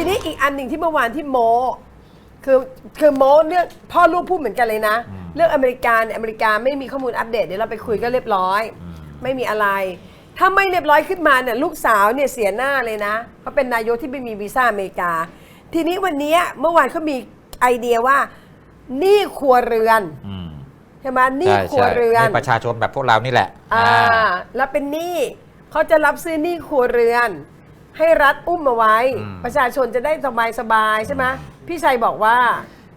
ทีนี้อีกอันหนึ่งที่เมื่อวานที่โมคือคือโมเรื่องพ่อลูกพูดเหมือนกันเลยนะ เรื่องอเมริกาเนี่ยอเมริกาไม่มีข้อมูลอัปเดตเดี๋ยวเราไปคุยก็เรียบร้อย ไม่มีอะไร ถ้าไม่เรียบร้อยขึ้นมาเนี่ยลูกสาวเนี่ยเสียหน้าเลยนะเขาเป็นนายกที่ไม่มีวีซ่าอเมริกา ทีนี้วันนี้เมื่อวานเขามีไอเดียว่าหนี้ครัวเรือนอืมใช่ไหมหนี้ใช่ครัวใช่เรือนนี่ประชาชนแบบพวกเรานี่แหละอ่าอ่า แล้วเป็นหนี้เขาจะรับซื้อหนี้ครัวเรือน ให้รัฐอุ้มเอาไว้ อืม ประชาชนจะได้สบายสบายๆใช่ไหมพี่ชัยบอกว่า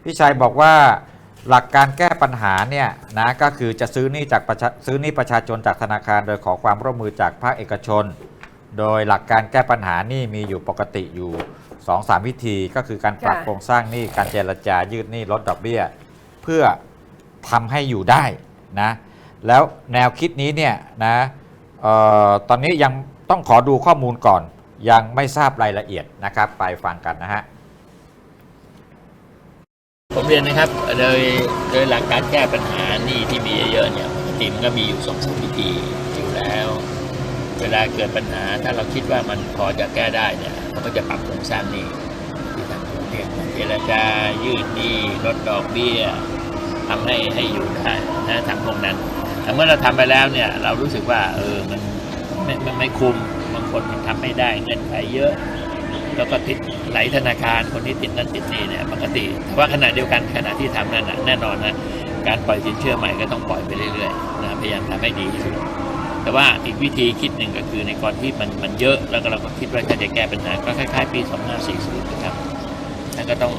พี่ชัยบอกว่าหลักการแก้ปัญหาเนี่ยนะก็คือจะซื้อหนี้จากประชาซื้อหนี้ประชาชนจากธนาคาร โดยขอความร่วมมือจากภาคเอกชน โดยหลักการแก้ปัญหานี่มีอยู่ปกติอยู่2อสามวิธีก็คือการปรับค่ะ โครงสร้างหนี้การเจรจายืดหนี้ลดดอกเบี้ย เพื่อทำให้อยู่ได้นะแล้วแนวคิดนี้เนี่ยนะเอ่อตอนนี้ยังต้องขอดูข้อมูลก่อน ยังไม่ทราบรายละเอียดนะครับ ไปฟังกันนะฮะผมเรียนนะครับโดยโดยหลักการแก้ปัญหาหนี้ที่มีเยอะๆเนี่ยปกติมันก็มีอยู่สองสามวิธีอยู่แล้ว เวลาเกิดปัญหาถ้าเราคิดว่ามันพอจะแก้ได้เนี่ยเราก็จะปรับโครงสร้างนี้ที่ทางกรุงเทพเจรจายืดหนี้ลดดอกเบี้ยทำให้ให้อยู่ได้นะทำพวกนั้นแต่เมื่อเราทำไปแล้วเนี่ยเรารู้สึกว่าเออมันไม่ไม่คุ้ม คนมันทำไม่ได้เงินไขเยอะ แล้วก็ติดไหลธนาคารคนที่ติดนั่นติดนี่เนี่ยปกติแต่ว่าขณะเดียวกันขณะที่ทำนั่นแน่นอนนะการปล่อยสินเชื่อใหม่ก็ต้องปล่อยไปเรื่อยๆนะพยายามทำให้ดีที่สุดแต่ว่าอีกวิธีคิดหนึ่งก็คือในกรที่มันมันเยอะแล้วก็เราก็คิดว่าจะแก้ปัญหาก็คล้ายๆ ปี 2540 นะครับแล้วก็ต้อง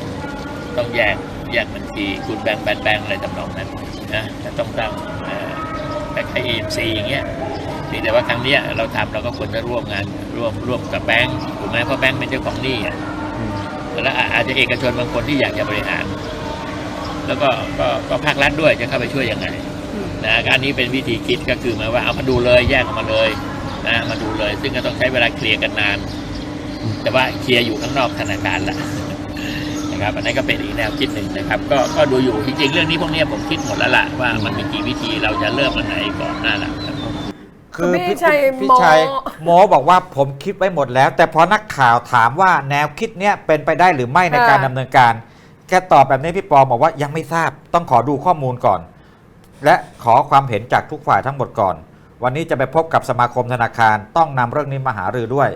ต้องแยกแยกบัญชีคุณแบงแบงแบงอะไรทำนองนั้นนะแต่ต้องตั้งเอ่อคล้ายๆ EMC อย่างเงี้ย พียงแต่ว่าครั้งเนี้ยเราทำเราก็ควรจะร่วมงานร่วมร่วมกับแบงก์ถูกไหมเพราะแบงก์เป็นเจ้าของหนี้อะแล้วอาจจะเอกชนบางคนที่อยากจะบริหาร แล้วก็ก็ก็ภาครัฐด้วยจะเข้าไปช่วยยังไงนะอันนี้เป็นวิธีคิดก็คือหมายว่าเอามาดูเลยแยกออกมาเลยนะมาดูเลย ซึ่งก็ต้องใช้เวลาเคลียร์กันนาน แต่ว่าเคลียร์อยู่ข้างนอกธนาคารละนะครับอันนั้นก็เป็นอีกแนวคิดหนึ่งนะครับ ก็ก็ดูอยู่จริงๆเรื่องนี้พวกเนี้ยผมคิดหมดแล้วล่ะว่ามันมีกี่วิธีเราจะเริ่มอันไหนก่อนหน้าหลัง ครับคือพี่ชัยพี่โม้ ชัยโมบอกว่าผมคิดไว้หมดแล้ว แต่พอนักข่าวถามว่าแนวคิดเนี้ยเป็นไปได้หรือไม่ในการดำเนินการแค่ตอบแบบนี้พี่ปอบอกว่ายังไม่ทราบ ต้องขอดูข้อมูลก่อน และขอความเห็นจากทุกฝ่ายทั้งหมดก่อน วันนี้จะไปพบกับสมาคมธนาคารต้องนำเรื่องนี้มาหารือด้วย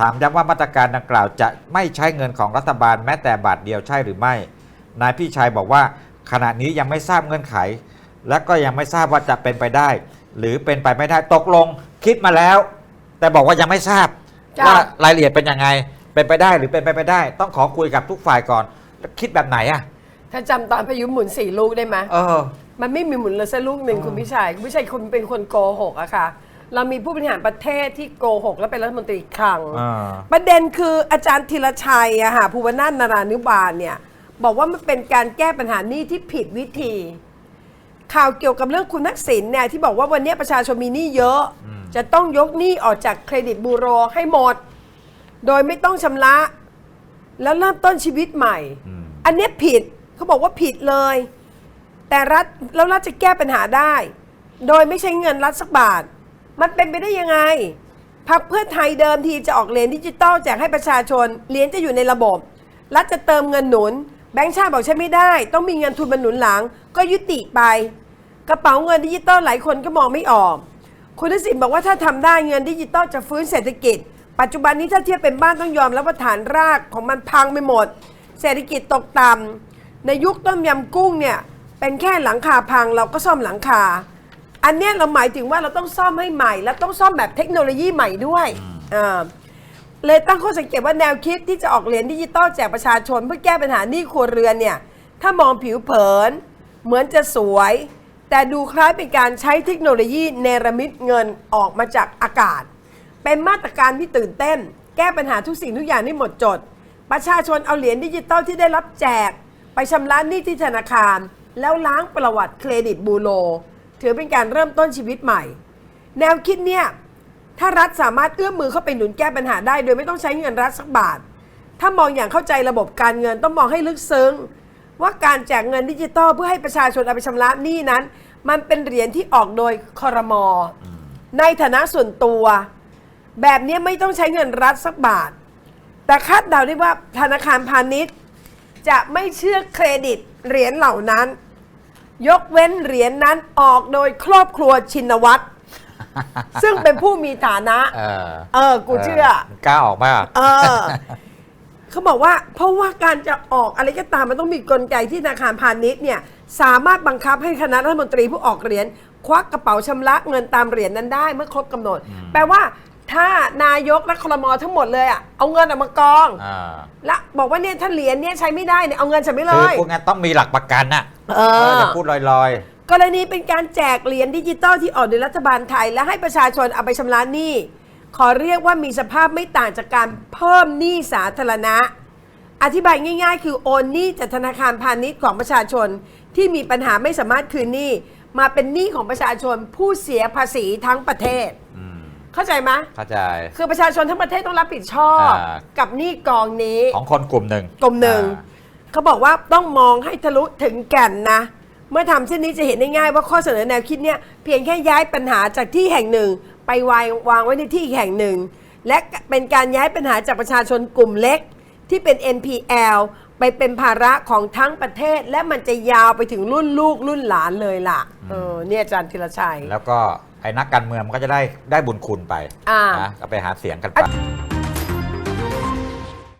ถามย้ำว่ามาตรการดังกล่าวจะไม่ใช้เงินของรัฐบาลแม้แต่บาทเดียวใช่หรือไม่ นายพี่ชัยบอกว่าขณะนี้ยังไม่ทราบเงื่อนไข และก็ยังไม่ทราบว่าจะเป็นไปได้ หรือเป็นไปไม่ได้ตกลงคิดมาแล้ว แต่บอกว่ายังไม่ทราบจ้ะ ว่ารายละเอียดเป็นยังไง เป็นไปได้หรือเป็นไปไม่ได้ ต้องขอคุยกับทุกฝ่ายก่อนแล้วคิดแบบไหนอะ ถ้าจำตอนพายุหมุนสี่ลูกได้ไหมเออ มันไม่มีหมุนเลยสักลูกหนึ่งอ๋อคุณพิชัยคุณพิชัยคุณเป็นคนโกหกอะค่ะ เรามีผู้บริหารประเทศที่โกหก และเป็นรัฐมนตรีคลัง อ่า ประเด็นคืออาจารย์ธีรชัยอะค่ะภูวนาถนารานุบาลเนี่ย บอกว่ามันเป็นการแก้ปัญหานี้ที่ผิดวิธี ข่าวเกี่ยวกับเรื่องคุณทักษิณเนี่ยที่บอกว่าวันนี้ประชาชนมีหนี้เยอะจะต้องยกหนี้ออกจากเครดิตบูโรให้หมด โดยไม่ต้องชำระ แล้วเริ่มต้นชีวิตใหม่ อืม อันเนี้ยผิดเขาบอกว่าผิดเลย แต่รัฐแล้วรัฐจะแก้ปัญหาได้ โดยไม่ใช้เงินรัฐสักบาท มันเป็นไปได้ยังไงพักเพื่อไทยเดิมทีจะออกเหรียญดิจิตอลแจกให้ประชาชนเหรียญจะอยู่ในระบบ รัฐจะเติมเงินหนุน แบงค์ชาติบอกใช้ไม่ได้ ต้องมีเงินทุนมาหนุนหลัง ก็ยุติไป กระเป๋าเงินดิจิตอลหลายคนก็มองไม่ออก คุณทักษิณบอกว่าถ้าทำได้เงินดิจิตอลจะฟื้นเศรษฐกิจ ปัจจุบันนี้ถ้าเทียบเป็นบ้านต้องยอมรับว่าฐานรากของมันพังไปหมด เศรษฐกิจตกต่ำในยุคต้มยำกุ้งเนี่ยเป็นแค่หลังคาพังเราก็ซ่อมหลังคา อันเนี้ยเราหมายถึงว่าเราต้องซ่อมให้ใหม่ และต้องซ่อมแบบเทคโนโลยีใหม่ด้วยอ่า เลยตั้งข้อสังเกตว่าแนวคิดที่จะออกเหรียญดิจิตอลแจกประชาชน เพื่อแก้ปัญหาหนี้ครัวเรือนเนี่ย ถ้ามองผิวเผิน เหมือนจะสวย แต่ดูคล้ายเป็นการใช้เทคโนโลยีเนรมิตเงินออกมาจากอากาศ เป็นมาตรการที่ตื่นเต้น แก้ปัญหาทุกสิ่งทุกอย่างให้หมดจด ประชาชนเอาเหรียญดิจิตอลที่ได้รับแจก ไปชำระหนี้ที่ธนาคาร แล้วล้างประวัติเครดิตบูโรถือเป็นการเริ่มต้นชีวิตใหม่ แนวคิดเนี่ย ถ้ารัฐสามารถเอื้อมมือเข้าไปหนุนแก้ปัญหาได้ โดยไม่ต้องใช้เงินรัฐสักบาท ถ้ามองอย่างเข้าใจระบบการเงินต้องมองให้ลึกซึ้ง ว่าการแจกเงินดิจิตอลเพื่อให้ประชาชนเอาไปชำระหนี้นั้น มันเป็นเหรียญที่ออกโดยคอรมอในฐานะส่วนตัว แบบนี้ไม่ต้องใช้เงินรัฐสักบาท แต่คาดเดาได้ว่าธนาคารพาณิชย์ จะไม่เชื่อเครดิตเหรียญเหล่านั้น ยกเว้นเหรียญนั้นออกโดยครอบครัวชินวัตร ซึ่งเป็นผู้มีฐานะ เออเออ กูเชื่อมึงกล้าออกมาเออ เขาบอกว่า เพราะว่าการจะออกอะไรก็ตามมันต้องมีกลไกที่ธนาคารพาณิชย์เนี่ย สามารถบังคับให้คณะรัฐมนตรีผู้ออกเหรียญควักกระเป๋าชำระเงินตามเหรียญนั้นได้เมื่อครบกำหนด แปลว่าถ้านายกและครมทั้งหมดเลยอะเอาเงินออกมากอง อ่าและบอกว่าเนี่ยถ้าเหรียญเนี่ยใช้ไม่ได้เนี่ยเอาเงินฉันไม่เลคือย พวกนั้นต้องมีหลักประกันน่ะเออ จะพูดลอย กรณีเป็นการแจกเหรียญดิจิตอลที่ออกโดยรัฐบาลไทย และให้ประชาชนเอาไปชำระหนี้ ขอเรียกว่ามีสภาพไม่ต่างจากการเพิ่มหนี้สาธารณะ อธิบายง่าย ๆ คือโอนหนี้จากธนาคารพาณิชย์ของประชาชนที่มีปัญหาไม่สามารถคืนหนี้มาเป็นหนี้ของประชาชนผู้เสียภาษีทั้งประเทศๆอืมเข้าใจไหมเข้าใจ คือประชาชนทั้งประเทศต้องรับผิดชอบอ่า กับหนี้กองนี้ ของคนกลุ่มหนึ่งกลุ่มหนึ่ง อ่า เขาบอกว่าต้องมองให้ทะลุถึงแก่นนะ เมื่อทำเช่นนี้จะเห็นได้ง่ายว่าข้อเสนอแนวคิดเนี่ยเพียงแค่ย้ายปัญหาจากที่แห่งหนึ่ง ไปวางวางไว้ในที่แห่งหนึ่ง และเป็นการย้ายปัญหาจากประชาชนกลุ่มเล็ก ที่เป็น NPL ไปเป็นภาระของทั้งประเทศ และมันจะยาวไปถึงรุ่นลูกรุ่นหลานเลยล่ะเออเนี่ยอาจารย์ธีรชัย แล้วก็ไอ้นักการเมืองมันก็จะได้ได้บุญคุณไปอ่านะก็ไปหาเสียงกันไปอะ